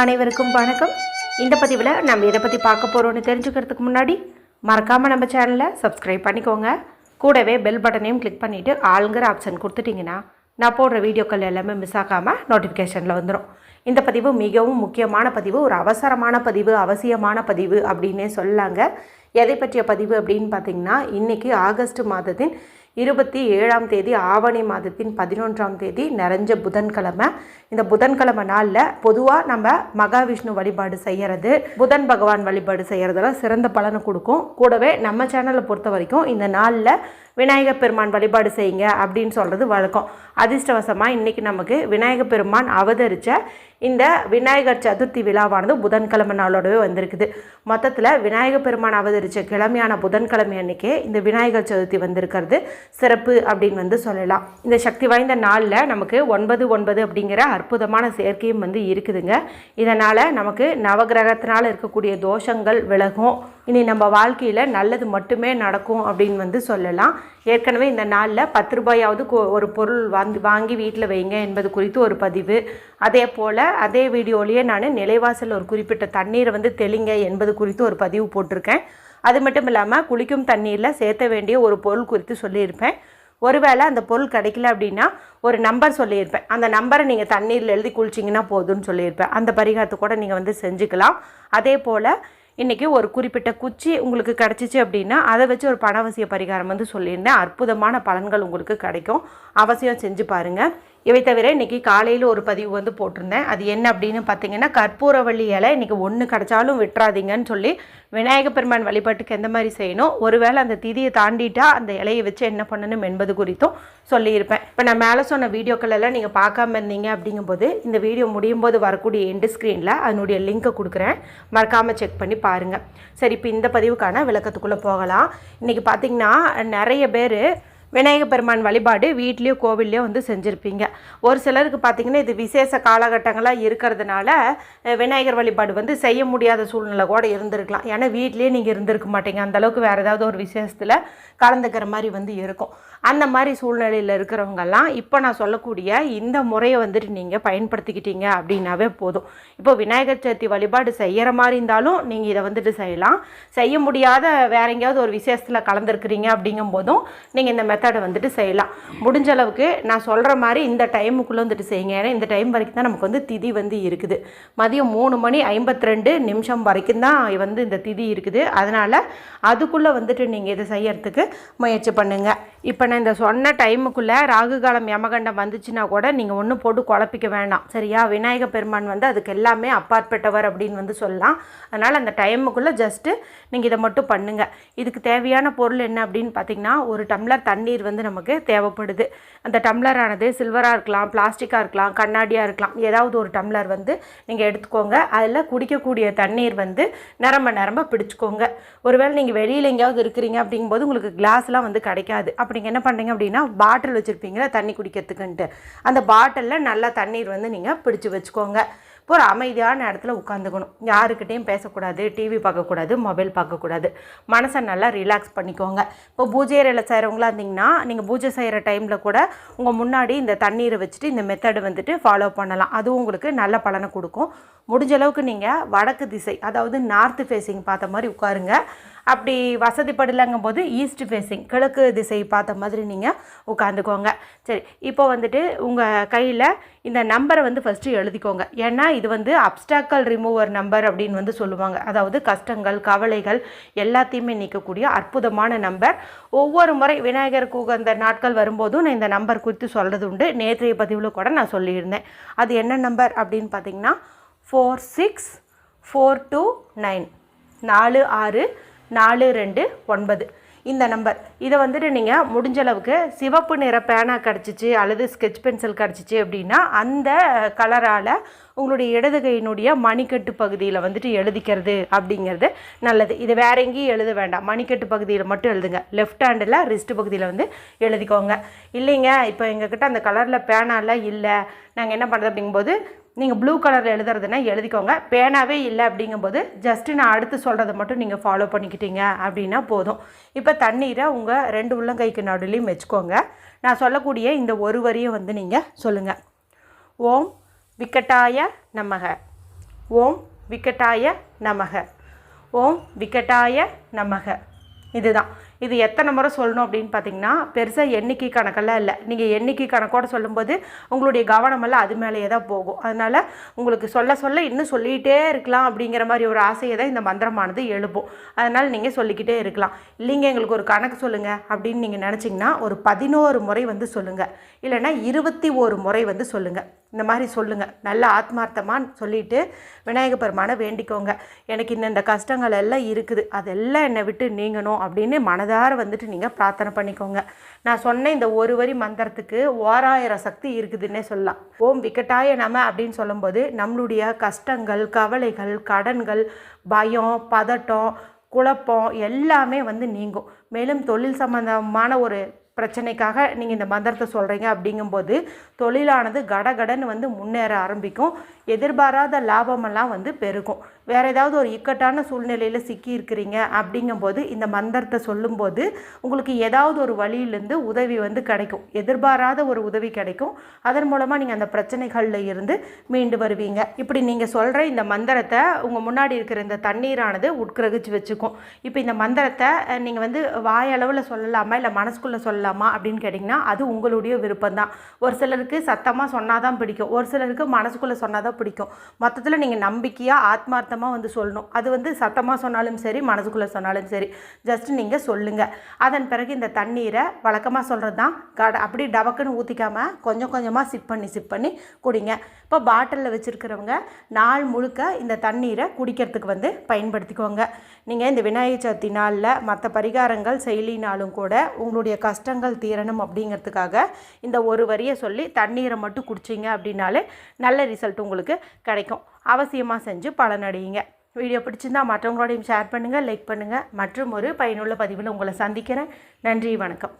அனைவருக்கும் வணக்கம். இந்த பதிவில் நம்ம எதை பற்றி பார்க்க போகிறோன்னு தெரிஞ்சுக்கிறதுக்கு முன்னாடி மறக்காமல் நம்ம சேனலை சப்ஸ்கிரைப் பண்ணிக்கோங்க. கூடவே பெல் பட்டனையும் கிளிக் பண்ணிவிட்டு ஆளுங்கிற ஆப்ஷன் கொடுத்துட்டிங்கன்னா நான் போடுற வீடியோக்கள் எல்லாமே மிஸ் ஆகாமல் நோட்டிஃபிகேஷனில் வந்துடும் இந்த பதிவு மிகவும் முக்கியமான பதிவு ஒரு அவசரமான பதிவு அவசியமான பதிவு அப்படின்னே சொல்லலாங்க. எதை பற்றிய பதிவு அப்படின்னு பார்த்தீங்கன்னா இன்றைக்கி ஆகஸ்ட் மாதத்தின் இருபத்தி ஏழாம் தேதி ஆவணி மாதத்தின் பதினொன்றாம் தேதி நிறைஞ்ச புதன்கிழமை. இந்த புதன்கிழமை நாளில் பொதுவாக நம்ம மகாவிஷ்ணு வழிபாடு செய்கிறது புதன் பகவான் வழிபாடு செய்கிறதெல்லாம் சிறந்த பலனை கொடுக்கும். கூடவே நம்ம சேனலை பொறுத்த வரைக்கும் இந்த நாளில் விநாயகர் பெருமான் வழிபாடு செய்யுங்க அப்படின்னு சொல்கிறது வழக்கம். அதிர்ஷ்டவசமாக இன்றைக்கி நமக்கு விநாயகர் பெருமான் அவதரித்த இந்த விநாயகர் சதுர்த்தி விழாவானது புதன்கிழமை நாளோடவே வந்திருக்குது. மொத்தத்தில் விநாயகர் பெருமான் அவதரித்த கிழமையான புதன்கிழமை அன்னைக்கே இந்த விநாயகர் சதுர்த்தி வந்திருக்கிறது. சிறப்பு அப்படின்னு வந்து சொல்லலாம். இந்த சக்தி வாய்ந்த நாளில் நமக்கு ஒன்பது ஒன்பது அப்படிங்கிற அற்புதமான சேர்க்கையும் வந்து இருக்குதுங்க. இதனால் நமக்கு நவகிரகத்தினால் இருக்கக்கூடிய தோஷங்கள் விலகும். இனி நம்ம வாழ்க்கையில் நல்லது மட்டுமே நடக்கும் அப்படின்னு வந்து சொல்லலாம். ஏற்கனவே இந்த நாளில் பத்து ரூபாயாவது ஒரு பொருள் வாங்கி வாங்கி வீட்டில் வைங்க என்பது குறித்து ஒரு பதிவு. அதே போல் அதே வீடியோலேயே நான் நிலைவாசல் ஒரு குறிப்பிட்ட தண்ணீரை வந்து தெளிங்க என்பது குறித்து ஒரு பதிவு போட்டிருக்கேன். அது மட்டும் இல்லாமல் குளிக்கும் தண்ணீரில் சேர்த்த வேண்டிய ஒரு பொருள் குறித்து சொல்லியிருப்பேன். ஒருவேளை அந்த பொருள் கிடைக்கல அப்படின்னா ஒரு நம்பர் சொல்லியிருப்பேன். அந்த நம்பரை நீங்கள் தண்ணீரில் எழுதி குளிச்சிங்கன்னா போதும்னு சொல்லியிருப்பேன். அந்த பரிகாரத்தை கூட நீங்கள் வந்து செஞ்சுக்கலாம். அதே போல் இன்றைக்கி ஒரு குறிப்பிட்ட குச்சி உங்களுக்கு கிடச்சிச்சு அப்படின்னா அதை வச்சு ஒரு பணவசிய பரிகாரம் வந்து சொல்லியிருந்தேன். அற்புதமான பலன்கள் உங்களுக்கு கிடைக்கும். அவசியம் செஞ்சு பாருங்கள் இவை தவிர இன்றைக்கி காலையில் ஒரு பதிவு வந்து போட்டிருந்தேன். அது என்ன அப்படின்னு பார்த்தீங்கன்னா கற்பூரவள்ளி இலை இன்றைக்கி ஒன்று கிடச்சாலும் விட்டுறாதீங்கன்னு சொல்லி விநாயகப் பெருமான் வழிபாட்டுக்கு எந்த மாதிரி செய்யணும்? ஒருவேளை அந்த திதியை தாண்டிட்டா அந்த இலையை வச்சு என்ன பண்ணணும் என்பது குறித்தும் சொல்லியிருப்பேன். இப்போ நான் மேலே சொன்ன வீடியோக்கள் எல்லாம் நீங்கள் பார்க்காம இருந்தீங்க அப்படிங்கும்போது இந்த வீடியோ முடியும் போது வரக்கூடிய எண்டு ஸ்க்ரீனில் அதனுடைய லிங்க்கை கொடுக்குறேன். மறக்காமல் செக் பண்ணி பாருங்கள் சரி இப்போ இந்த பதிவுக்கான விளக்கத்துக்குள்ளே போகலாம். இன்றைக்கி பார்த்தீங்கன்னா நிறைய பேர் விநாயகர் பெருமான் வழிபாடு வீட்லேயோ கோவில்லையோ வந்து செஞ்சுருப்பீங்க. ஒரு சிலருக்கு பார்த்தீங்கன்னா இது விசேஷ காலகட்டங்களாக இருக்கிறதுனால விநாயகர் வழிபாடு வந்து செய்ய முடியாத சூழ்நிலை கூட இருந்திருக்கலாம். ஏன்னா வீட்லேயே நீங்கள் இருந்திருக்க மாட்டீங்க. அந்த அளவுக்கு வேறு ஏதாவது ஒரு விசேஷத்தில் கலந்துக்கிற மாதிரி வந்து இருக்கும். அந்த மாதிரி சூழ்நிலையில் இருக்கிறவங்கெல்லாம் இப்போ நான் சொல்லக்கூடிய இந்த முறையை வந்துட்டு நீங்கள் பயன்படுத்திக்கிட்டீங்க அப்படின்னாவே போதும். இப்போ விநாயகர் சதுர்த்தி வழிபாடு செய்கிற மாதிரி இருந்தாலும் நீங்கள் இதை வந்துட்டு செய்யலாம். செய்ய முடியாத வேற எங்கேயாவது ஒரு விசேஷத்தில் கலந்துருக்கிறீங்க அப்படிங்கும் போதும் நீங்கள் இந்த மெத்தடை வந்துட்டு செய்யலாம். முடிஞ்ச அளவுக்கு நான் சொல்கிற மாதிரி இந்த டைமுக்குள்ளே வந்துட்டு செய்யுங்க. ஏன்னா இந்த டைம் வரைக்கும் தான் நமக்கு வந்து திதி வந்து இருக்குது. மதியம் மூணு மணி ஐம்பத்தி ரெண்டு நிமிஷம் வரைக்கும் தான் வந்து இந்த திதி இருக்குது. அதனால் அதுக்குள்ளே வந்துட்டு நீங்கள் இதை செய்யறதுக்கு முயற்சி பண்ணுங்கள் இப்போ நான் இந்த சொன்ன டைமுக்குள்ளே ராகு காலம் யமகண்டம் வந்துச்சுன்னா கூட நீங்கள் ஒன்றும் போட்டு குழப்பிக்க வேண்டாம் சரியா? விநாயக பெருமான் வந்து அதுக்கு எல்லாமே அப்பாற்பட்டவர் அப்படின்னு வந்து சொல்லலாம். அதனால் அந்த டைமுக்குள்ளே ஜஸ்ட்டு நீங்கள் இதை மட்டும் பண்ணுங்கள் இதுக்கு தேவையான பொருள் என்ன அப்படின்னு பார்த்தீங்கன்னா ஒரு டம்ளர் தண்ணி தண்ணீர் வந்து நமக்கு தேவைப்படுது. அந்த டம்ளரானது சில்வராக இருக்கலாம் பிளாஸ்டிக்காக இருக்கலாம் கண்ணாடியாக இருக்கலாம் ஏதாவது ஒரு டம்ளர் வந்து நீங்கள் எடுத்துக்கோங்க. அதில் குடிக்கக்கூடிய தண்ணீர் வந்து நிரம்ப நிரம்ப பிடிச்சிக்கோங்க. ஒருவேளை நீங்கள் வெளியில் எங்கேயாவது இருக்கிறீங்க அப்படிங்கும்போது உங்களுக்கு கிளாஸ்லாம் வந்து கிடைக்காது. அப்போ நீங்கள் என்ன பண்ணுறீங்க அப்படின்னா பாட்டில் வச்சுருப்பீங்களா தண்ணி குடிக்கிறதுக்குன்ட்டு. அந்த பாட்டிலில் நல்லா தண்ணீர் வந்து நீங்கள் பிடிச்சி வச்சுக்கோங்க. இப்போ ஒரு அமைதியான இடத்துல உட்காந்துக்கணும். யாருக்கிட்டேயும் பேசக்கூடாது டிவி பார்க்கக்கூடாது மொபைல் பார்க்கக்கூடாது. மனசை நல்லா ரிலாக்ஸ் பண்ணிக்கோங்க. இப்போ பூஜை அறையில் செய்கிறவங்களா இருந்தீங்கன்னா நீங்கள் பூஜை செய்கிற டைமில் கூட உங்கள் முன்னாடி இந்த தண்ணீரை வச்சுட்டு இந்த மெத்தடு வந்துட்டு ஃபாலோ பண்ணலாம். அதுவும் உங்களுக்கு நல்ல பலனை கொடுக்கும். முடிஞ்ச அளவுக்கு நீங்கள் வடக்கு திசை அதாவது நார்த்து ஃபேஸிங் பார்த்த மாதிரி உட்காருங்க. அப்படி வசதிப்படலைங்கும் போது ஈஸ்ட் ஃபேஸிங் கிழக்கு திசை பார்த்த மாதிரி நீங்கள் உட்காந்துக்கோங்க சரி இப்போ வந்துட்டு உங்கள் கையில் இந்த நம்பரை வந்து ஃபஸ்ட்டு எழுதிக்கோங்க. ஏன்னா இது வந்து அப்டாக்கல் ரிமூவர் நம்பர் அப்படின்னு வந்து சொல்லுவாங்க. அதாவது கஷ்டங்கள் கவலைகள் எல்லாத்தையுமே நீக்கக்கூடிய அற்புதமான நம்பர் ஒவ்வொரு முறை விநாயகருக்கு உகந்த நாட்கள் வரும்போதும் நான் இந்த நம்பர் குறித்து சொல்கிறது உண்டு. நேற்றைய பதிவில் கூட நான் சொல்லியிருந்தேன். அது என்ன நம்பர் அப்படின்னு பார்த்தீங்கன்னா four six four two nine நாலு ஆறு நாலு ரெண்டு ஒன்பது. இந்த நம்பர் இதை வந்துட்டு நீங்கள் முடிஞ்சளவுக்கு சிவப்பு நிற பேனா கிடச்சிச்சு அல்லது ஸ்கெட்ச் பென்சில் கிடச்சிச்சு அப்படின்னா அந்த கலரால் உங்களுடைய இடது கையினுடைய மணிக்கட்டு பகுதியில் வந்துட்டு எழுதிக்கிறது அப்படிங்கிறது நல்லது. இது வேற எங்கேயும் எழுத வேண்டாம். மணிக்கட்டு பகுதியில் மட்டும் எழுதுங்க. லெஃப்ட் ஹேண்டில் ரிஸ்ட் பகுதியில் வந்து எழுதிக்கோங்க. இல்லைங்க இப்போ எங்ககிட்ட அந்த கலரில் பேனாலாம் இல்லை. நாங்கள் என்ன பண்ணுறது அப்படிங்கும்போது நீங்கள் ப்ளூ கலரில் எழுதுறதுன்னா எழுதிக்கோங்க. பேனாவே இல்லை அப்படிங்கும்போது ஜஸ்ட்டு நான் அடுத்து சொல்கிறத மட்டும் நீங்கள் ஃபாலோ பண்ணிக்கிட்டீங்க அப்படின்னா போதும். இப்போ தண்ணீரை உங்கள் ரெண்டு உள்ளங்கைக்கு நடுலையும் வச்சுக்கோங்க. நான் சொல்லக்கூடிய இந்த ஒரு வரியை வந்து நீங்கள் சொல்லுங்கள் ஓம் விக்கட்டாய நமக. ஓம் விக்கட்டாய நமக. ஓம் விக்கட்டாய நமக. இதுதான். இது எத்தனை முறை சொல்லணும் அப்படின்னு பார்த்தீங்கன்னா பெருசாக எண்ணிக்கை கணக்கெல்லாம் இல்லை. நீங்கள் எண்ணிக்கை கணக்கோடு சொல்லும்போது உங்களுடைய கவனமெல்லாம் அது மேலேயே தான் போகும். அதனால் உங்களுக்கு சொல்ல சொல்ல இன்னும் சொல்லிகிட்டே இருக்கலாம் அப்படிங்கிற மாதிரி ஒரு ஆசையை தான் இந்த மந்திரமானது எழுப்பும். அதனால் நீங்கள் சொல்லிக்கிட்டே இருக்கலாம். இல்லைங்க எங்களுக்கு ஒரு கணக்கு சொல்லுங்கள் அப்படின்னு நீங்கள் நினச்சிங்கன்னா ஒரு பதினோரு முறை வந்து சொல்லுங்கள் இல்லைன்னா இருபத்தி ஒரு முறை வந்து சொல்லுங்கள் இந்த மாதிரி சொல்லுங்கள் நல்ல ஆத்மார்த்தமாக சொல்லிட்டு விநாயக பெருமானை வேண்டிக்கோங்க. எனக்கு இந்தந்த கஷ்டங்கள் எல்லாம் இருக்குது. அதெல்லாம் என்னை விட்டு நீங்கணும் அப்படின்னு மனதார வந்துட்டு நீங்கள் பிரார்த்தனை பண்ணிக்கோங்க. நான் சொன்ன இந்த ஒரு வரி மந்திரத்துக்கு ஓராயிரம் சக்தி இருக்குதுன்னே சொல்லலாம். ஓம் விக்கட்டாய நம அப்படின்னு சொல்லும்போது நம்மளுடைய கஷ்டங்கள் கவலைகள் கடன்கள் பயம் பதட்டம் குழப்பம் எல்லாமே வந்து நீங்கும். மேலும் தொழில் சம்பந்தமான ஒரு பிரச்சனைக்காக நீங்கள் இந்த மந்திரத்தை சொல்கிறீங்க அப்படிங்கும்போது தொழிலானது கடகடன்னு வந்து முன்னேற ஆரம்பிக்கும். எதிர்பாராத லாபமெல்லாம் வந்து பெருகும். வேறு ஏதாவது ஒரு இக்கட்டான சூழ்நிலையில் சிக்கி இருக்கிறீங்க அப்படிங்கும்போது இந்த மந்திரத்தை சொல்லும்போது உங்களுக்கு ஏதாவது ஒரு வழியிலேருந்து உதவி வந்து கிடைக்கும். எதிர்பாராத ஒரு உதவி கிடைக்கும். அதன் மூலமாக நீங்கள் அந்த பிரச்சனைகளில் இருந்து மீண்டு வருவீங்க. இப்படி நீங்கள் சொல்கிற இந்த மந்திரத்தை உங்கள் முன்னாடி இருக்கிற இந்த தண்ணீரானது உட்கிரகிச்சு வச்சுக்கும். இப்போ இந்த மந்திரத்தை நீங்கள் வந்து வாயளவில் சொல்லலாமா? இல்லை மனசுக்குள்ளே சொல்லலாமா? அப்படின்னு கேட்டிங்கன்னா அது உங்களுடைய விருப்பம் தான் ஒரு சிலருக்கு சத்தமாக சொன்னால் தான் பிடிக்கும். ஒரு சிலருக்கு மனசுக்குள்ளே சொன்னால் தான் பிடிக்கும். மொத்தத்தில் நீங்கள் நம்பிக்கையாக ஆத்மார்த்தமாக வந்து சொல்லணும். அது வந்து சத்தமாக சொன்னாலும் சரி மனசுக்குள்ளே சொன்னாலும் சரி ஜஸ்ட் நீங்கள் சொல்லுங்கள் அதன் பிறகு இந்த தண்ணீரை வழக்கமாக சொல்கிறது தான் கட அப்படி டபக்குன்னு ஊற்றிக்காமல் கொஞ்சம் கொஞ்சமாக சிப் பண்ணி சிப் பண்ணி குடிங்க. இப்போ பாட்டிலில் வச்சுருக்கிறவங்க நாள் முழுக்க இந்த தண்ணீரை குடிக்கிறதுக்கு வந்து பயன்படுத்திக்கோங்க. நீங்கள் இந்த விநாயகர் சதுர்த்தி நாளில் மற்ற பரிகாரங்கள் செயலினாலும் கூட உங்களுடைய கஷ்டங்கள் தீரணும் அப்படிங்கிறதுக்காக இந்த ஒரு வரியை சொல்லி தண்ணீரை மட்டும் குடிச்சிங்க அப்படின்னாலே நல்ல ரிசல்ட் உங்களுக்கு கிடைக்கும். அவசியமாக செஞ்சு பலனடையுங்க. வீடியோ பிடிச்சிருந்தா மற்றவங்களோடையும் ஷேர் பண்ணுங்கள் லைக் பண்ணுங்கள் மற்றும் ஒரு பயனுள்ள பதிவில் உங்களை சந்திக்கிறேன். நன்றி வணக்கம்.